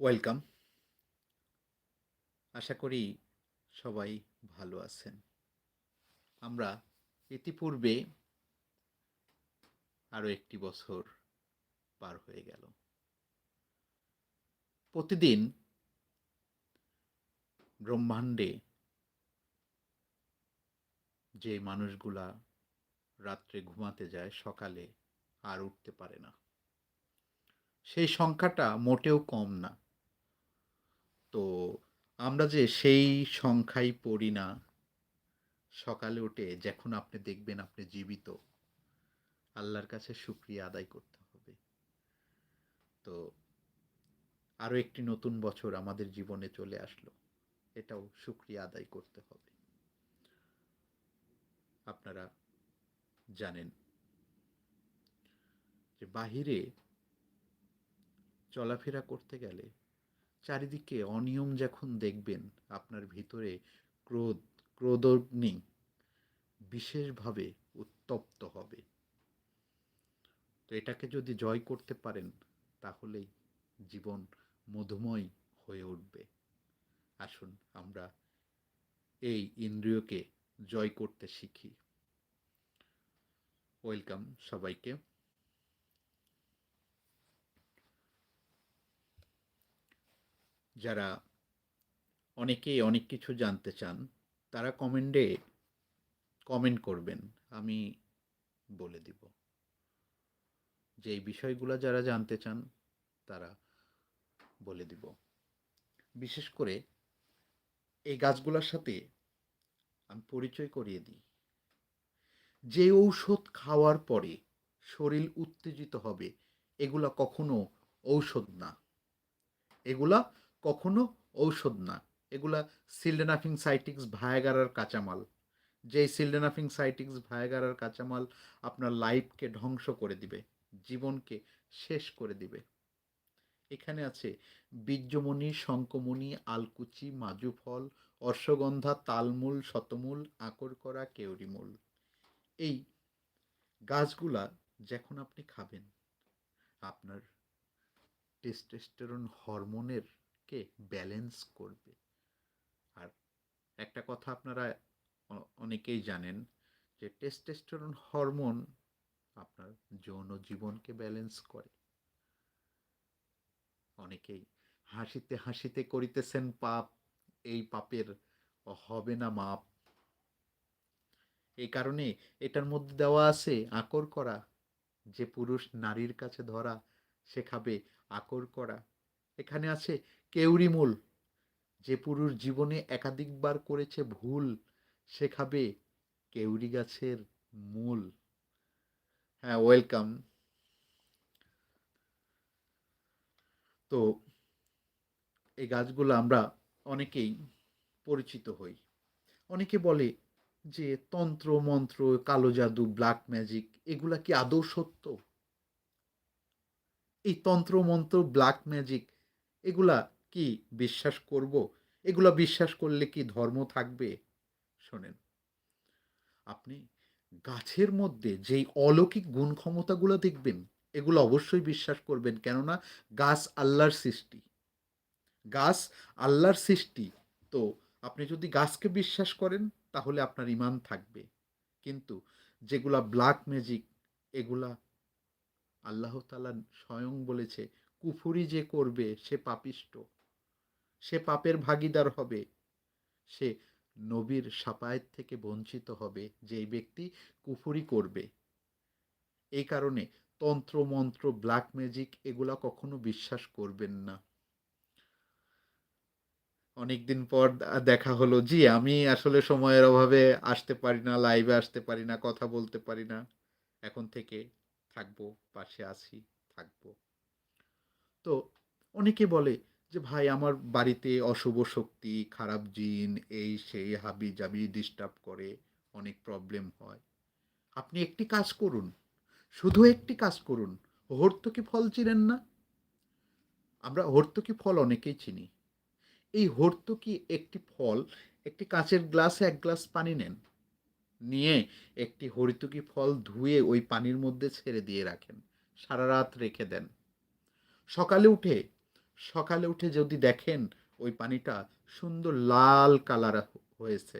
Welcome আশা করি সবাই ভালো আছেন। আমরা ইতিপূর্বে আরও একটি বছর পার হয়ে গেল। প্রতিদিন ব্রহ্মাণ্ডে যে মানুষগুলা রাত্রে ঘুমাতে যায়, সকালে আর উঠতে পারে না। সেই সংখ্যাটা মোটেও কম না। তো আমরা যে সেই সংখ্যাই পড়ি না, সকালে উঠে যখন আপনি দেখবেন আপনি জীবিত, আল্লাহর কাছে শুক্রিয়া আদায় করতে হবে। তো আরও একটি নতুন বছর আমাদের জীবনে চলে আসলো, এটাও শুক্রিয়া আদায় করতে হবে। আপনারা জানেন যে বাহিরে চলাফেরা করতে গেলে চারিদিকে অনিয়ম যখন দেখবেন, আপনার ভিতরে ক্রোধ, ক্রোধগ্নি বিশেষভাবে উত্তপ্ত হবে। তো এটাকে যদি জয় করতে পারেন, তাহলেই জীবন মধুময় হয়ে উঠবে। আসুন, আমরা এই ইন্দ্রিয়কে জয় করতে শিখি। ওয়েলকাম সবাইকে। যারা অনেকেই অনেক কিছু জানতে চান, তারা কমেন্টে কমেন্ট করবেন, আমি বলে দিব। যে এই বিষয়গুলো যারা জানতে চান, তারা বলে দিব। বিশেষ করে এই গাছগুলোর সাথে আমি পরিচয় করিয়ে দিই। যে ঔষধ খাওয়ার পরে শরীর উত্তেজিত হবে, এগুলা কখনো ঔষধ না। এগুলা কখনো ঔষধ না। এগুলা সিলডেনাফিং সাইটিক্স ভায়াগারার কাঁচামাল। যেই সিলডেনাফিং সাইটিক্স ভায়াগারার কাঁচামাল আপনার লাইফকে ধ্বংস করে দিবে, জীবনকে শেষ করে দিবে। এখানে আছে বীর্যমণি শঙ্কমণি আলকুচি, মাজুফল অশ্বগন্ধা তালমূল, শতমূল আকর করা, কেউরিমূল। এই গাছগুলা যখন আপনি খাবেন, আপনার টেস্টেস্টেরন হরমোনের কে ব্যালেন্স করবে? আর একটা কথা আপনারা অনেকেই জানেন যে টেস্টোস্টেরন হরমোন আপনার যৌন জীবনকে ব্যালেন্স করে। অনেকেই হাসিতে হাসিতে করিতেছেন, পাপ, এই পাপের হবে না মাপ। এই কারণে এটার মধ্যে দেওয়া আছে আকর করা। যে পুরুষ নারীর কাছে ধরা সে খাবে আকর করা। এখানে আছে কেউরিমূল যে পুরুষ জীবনে একাধিকবার করেছে ভুল, সে খাবে কেউরি গাছের মূল। হ্যাঁ ওয়েলকাম তো এই গাছগুলো আমরা অনেকেই পরিচিত হই। অনেকে বলে যে তন্ত্র, মন্ত্র, কালো জাদু ব্ল্যাক ম্যাজিক এগুলা কি আদৌ সত্য? এই তন্ত্র, মন্ত্র ব্ল্যাক ম্যাজিক এগুলা কি বিশ্বাস করব? এগুলা বিশ্বাস করলে কি ধর্ম থাকবে? শোনেন, আপনি গাছের মধ্যে যেই অলৌকিক গুণ ক্ষমতাগুলো দেখবেন, এগুলো অবশ্যই বিশ্বাস করবেন। কেননা গাছ আল্লাহর সৃষ্টি। গাছ আল্লাহর সৃষ্টি। তো আপনি যদি গাছকে বিশ্বাস করেন, তাহলে আপনার ইমান থাকবে। কিন্তু যেগুলা ব্ল্যাক ম্যাজিক, এগুলা আল্লাহ তালা স্বয়ং বলেছে, কুফুরি যে করবে, সে পাপিষ্ট। সে পাপের ভাগিদার হবে। সে নবীর সাপায়েত থেকে বঞ্চিত হবে, যেই ব্যক্তি কুফুরি করবে। এই কারণে তন্ত্র, মন্ত্র ব্ল্যাক ম্যাজিক এগুলা কখনো বিশ্বাস করবেন না। অনেকদিন পর দেখা হলো, জি, আমি আসলে সময়ের অভাবে আসতে পারি না লাইভে আসতে পারি না, কথা বলতে পারি না। এখন থেকে থাকব, পাশে আছি, থাকব। তো অনেকে বলে যে, ভাই, আমার বাড়িতে অশুভ শক্তি, খারাপ জিন, এই, সেই, হাবি জাবি ডিস্টার্ব করে অনেক প্রবলেম হয়। আপনি একটি কাজ করুন, শুধু একটি কাজ করুন হর্তকি ফল চিনেন না? আমরা হর্তকি ফল অনেকেই চিনি। এই হর্তকি একটি ফল, একটি কাঁচের গ্লাসে এক গ্লাস পানি নেন, নিয়ে একটি হরিতকি ফল ধুয়ে ওই পানির মধ্যে ছেড়ে দিয়ে রাখেন, সারা রাত রেখে দেন। সকালে উঠে সকালে উঠে যদি দেখেন ওই পানিটা সুন্দর লাল কালার হয়েছে,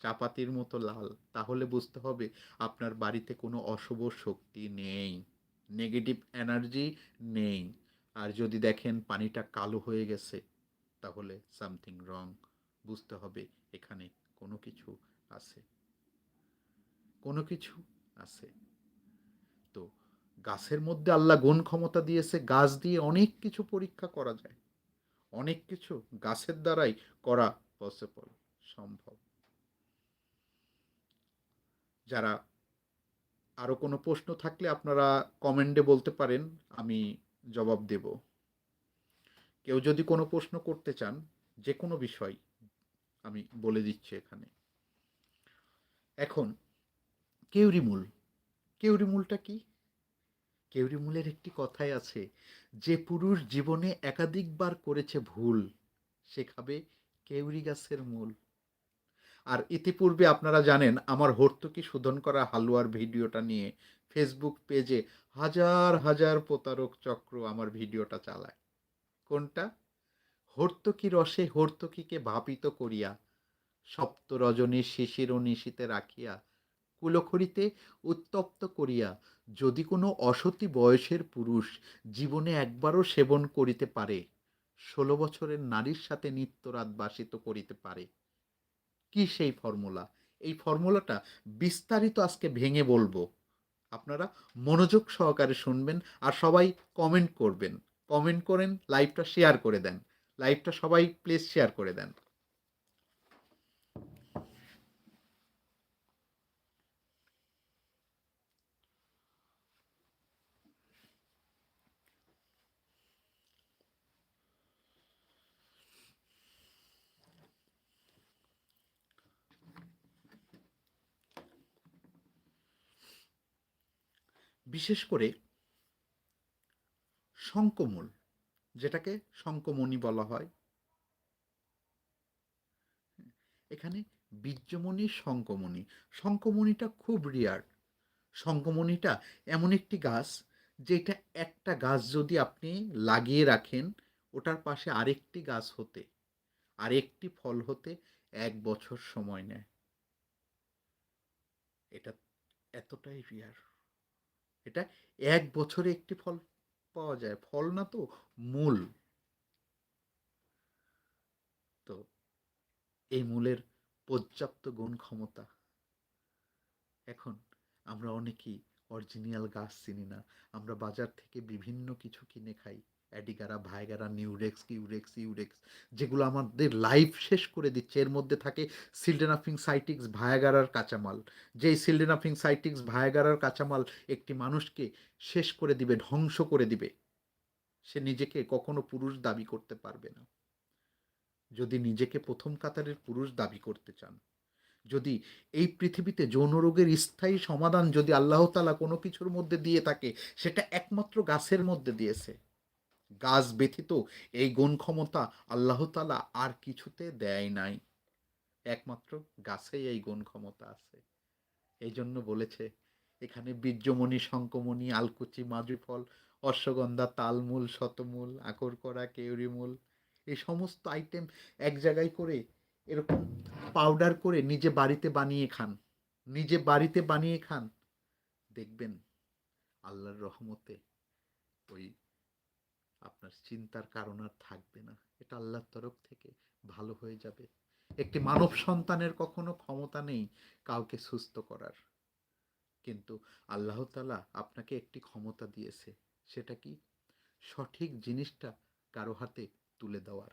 চাপাতির মতো লাল, তাহলে বুঝতে হবে আপনার বাড়িতে কোনো অশুভ শক্তি নেই নেগেটিভ এনার্জি নেই। আর যদি দেখেন পানিটা কালো হয়ে গেছে, তাহলে সামথিং রং বুঝতে হবে এখানে কোনো কিছু আছে। কোনো কিছু আছে। গাছের মধ্যে আল্লাহ গুণ ক্ষমতা দিয়েছে, গাছ দিয়ে অনেক কিছু পরীক্ষা করা যায়। অনেক কিছু গাছের দ্বারাই করা পসিবল সম্ভব। যারা আরও কোনো প্রশ্ন থাকলে আপনারা কমেন্টে বলতে পারেন, আমি জবাব দেব। কেউ যদি কোনো প্রশ্ন করতে চান যে কোনো বিষয় আমি বলে দিচ্ছি এখানে। এখন কেউরি মূল কেউরি মূলটা কি? কেউরি মূলের একটি কথাই আছে, যে পুরুষ জীবনে একাধিকবার করেছে ভুল, সে খাবে কেউরি গাছের মূল। আর ইতিপূর্বে আপনারা জানেন, আমার হর্তুকি শোধন করা হালুয়ার ভিডিওটা নিয়ে ফেসবুক পেজে হাজার হাজার প্রতারক চক্র আমার ভিডিওটা চালায়। কোনটা? হর্তুকি রসে হর্তুকিকে ভাবিত করিয়া সপ্ত রজনী শিশির নিশীতে রাখিয়া কুলখড়িতে উত্তপ্ত করিয়া, যদি কোনো অসতি বয়সের পুরুষ জীবনে একবারও সেবন করিতে পারে, ষোলো বছরের নারীর সাথে নিত্যরাত বাসিত করিতে পারে। কি সেই ফর্মুলা? এই ফর্মুলাটা বিস্তারিত আজকে ভেঙে বলব। আপনারা মনোযোগ সহকারে শুনবেন আর সবাই কমেন্ট করবেন। কমেন্ট করেন লাইভটা শেয়ার করে দেন। লাইভটা সবাই প্লিজ শেয়ার করে দেন। বিশেষ করে শঙ্কমূল, যেটাকে শঙ্কমণি বলা হয়। এখানে বীর্যমণি, শঙ্কমণি। শঙ্কমণিটা খুব রিয়ার শঙ্কমণিটা এমন একটি গাছ, যেটা একটা গাছ যদি আপনি লাগিয়ে রাখেন, ওটার পাশে আরেকটি গাছ হতে, আরেকটি ফল হতে এক বছর সময় নেয়। এটা এতটাই রিয়ার এটা এক বছরে একটি ফল পাওয়া যায়। ফল না তো মূল। তো এই মূলের পর্যাপ্ত গুণ ক্ষমতা। এখন আমরা অনেকেই অরিজিনাল গাছ চিনি না। আমরা বাজার থেকে বিভিন্ন কিছু কিনে খাই। অ্যাডিগারা ভাইগারা নিউরেক্স, কিউরেক্স, ইউরেক্স, যেগুলো আমাদের লাইফ শেষ করে দিচ্ছে। এর মধ্যে থাকে সিলডেনাফিং সাইটিক্স ভায়াগারার কাঁচামাল। যেই সিলডেনাফিং সাইটিক্স ভায়াগারার কাঁচামাল একটি মানুষকে শেষ করে দিবে, ধ্বংস করে দিবে। সে নিজেকে কখনো পুরুষ দাবি করতে পারবে না। যদি নিজেকে প্রথম কাতারের পুরুষ দাবি করতে চান, যদি এই পৃথিবীতে যৌন রোগের স্থায়ী সমাধান যদি আল্লাহ তালা কোনো কিছুর মধ্যে দিয়ে থাকে, সেটা একমাত্র গাছের মধ্যে দিয়েছে। গাছ ব্যতীত এই গুণ ক্ষমতা আল্লাহ তালা আর কিছুতে দেয় নাই। একমাত্র গাছেই এই গুণ ক্ষমতা আছে। এই জন্য বলেছে, এখানে বীর্যমণি শঙ্কমণি আলকুচি মাজুফল অশ্বগন্ধা, তালমূল, শতমূল আকর করা কেউরিমূল, এই সমস্ত আইটেম এক জায়গায় করে এরকম পাউডার করে নিজে বাড়িতে বানিয়ে খান। নিজে বাড়িতে বানিয়ে খান। দেখবেন আল্লাহর রহমতে ওই আপনার চিন্তার কারণ আর থাকবে না। এটা আল্লাহর তরফ থেকে ভালো হয়ে যাবে। একটি মানব সন্তানের কখনো ক্ষমতা নেই কাউকে সুস্থ করার। কিন্তু আল্লাহ তালা আপনাকে একটি ক্ষমতা দিয়েছে, সেটা কি? সঠিক জিনিসটা কারও হাতে তুলে দেওয়ার।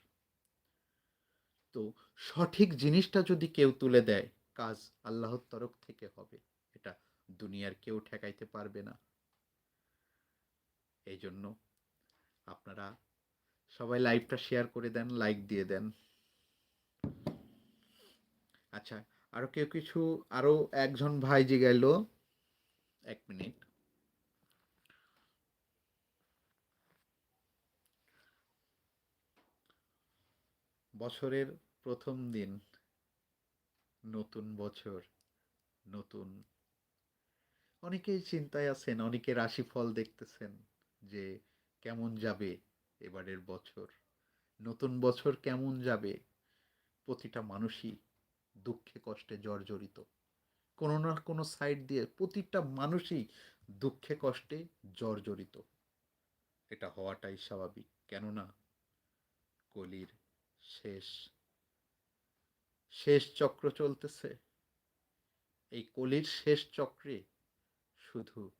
তো সঠিক জিনিসটা যদি কেউ তুলে দেয়, কাজ আল্লাহর তরফ থেকে হবে। এটা দুনিয়ার কেউ ঠেকাইতে পারবে না। এই জন্য আপনারা সবাই লাইভটা শেয়ার করে দেন লাইক দিয়ে দেন। আচ্ছা আরও কেউ কিছু, আরও একজন ভাই জিগাইল এক মিনিট বছরের প্রথম দিন। নতুন বছর, নতুন। অনেকেই চিন্তায় আছেন, অনেকে রাশিফল দেখতেছেন যে কেমন যাবে এবারের বছর? নতুন বছর কেমন যাবে? প্রতিটা মানুষই দুঃখে কষ্টে জর্জরিত। কোনো না কোনো সাইড দিয়ে প্রতিটা মানুষই দুঃখে কষ্টে জর্জরিত। এটা হওয়াটাই স্বাভাবিক। কেননা কলির শেষ শেষ চক্র চলতেছে। এই কলির শেষ চক্রে শুধু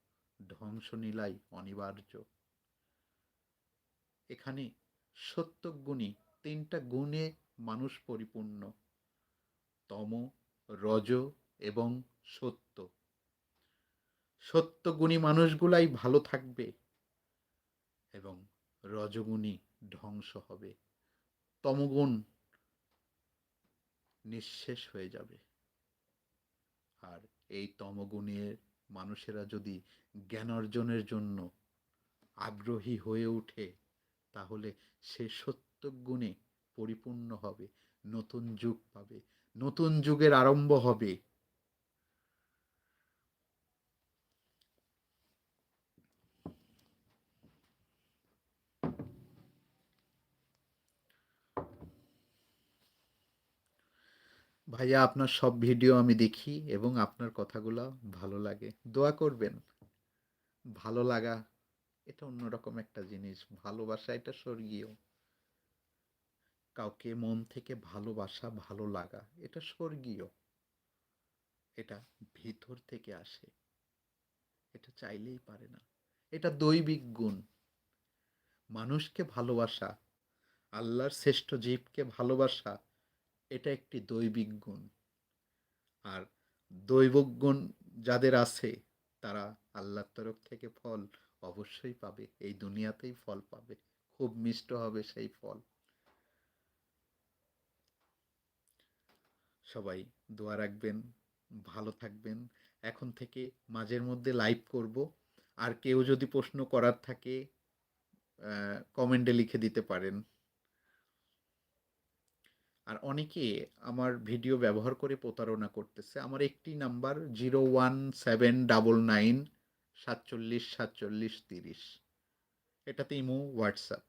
ধ্বংসনীলাই অনিবার্য। এখানে সত্য গুণী তিনটা গুণে মানুষ পরিপূর্ণ। তম, রজ এবং সত্য। সত্যগুণী মানুষগুলাই ভালো থাকবে এবং রজগুণী ধ্বংস হবে। তমগুণ নিঃশেষ হয়ে যাবে। আর এই তমগুণের মানুষেরা যদি জ্ঞান অর্জনের জন্য আগ্রহী হয়ে ওঠে তাহলে সে সত্য গুণে পরিপূর্ণ হবে, নতুন যুগ পাবে, নতুন যুগের আরম্ভ হবে। ভাইয়া, আপনার সব ভিডিও আমি দেখি এবং আপনার কথাগুলো ভালো লাগে। দোয়া করবেন। ভালো লাগা এটা অন্যরকম একটা জিনিস। ভালোবাসা এটা স্বর্গীয়। কাউকে মন থেকে ভালোবাসা ভালো লাগা, এটা স্বর্গীয়। এটা ভিতর থেকে আসে। এটা চাইলেই পারে না। এটা দৈবিক গুণ। মানুষকে ভালোবাসা, আল্লাহর শ্রেষ্ঠ জীবকে ভালোবাসা, এটা একটি দৈবিক গুণ। আর দৈবিক গুণ যাদের আছে, তারা আল্লাহর তরফ থেকে ফল অবশ্যই পাবে, এই দুনিয়াতেই ফল পাবে, খুব মিষ্ট হবে সেই ফল। সবাই দোয়া রাখবেন, ভালো থাকবেন। এখন থেকে মাঝের মধ্যে লাইভ করব। আর কেউ যদি প্রশ্ন করার থাকে কমেন্টে লিখে দিতে পারেন। আর অনেকে আমার ভিডিও ব্যবহার করে প্রতারণা করতেছে। আমার একটি number zero one seven double nine সাতচল্লিশ সাতচল্লিশ তিরিশ। এটাতে ইমো হোয়াটসঅ্যাপ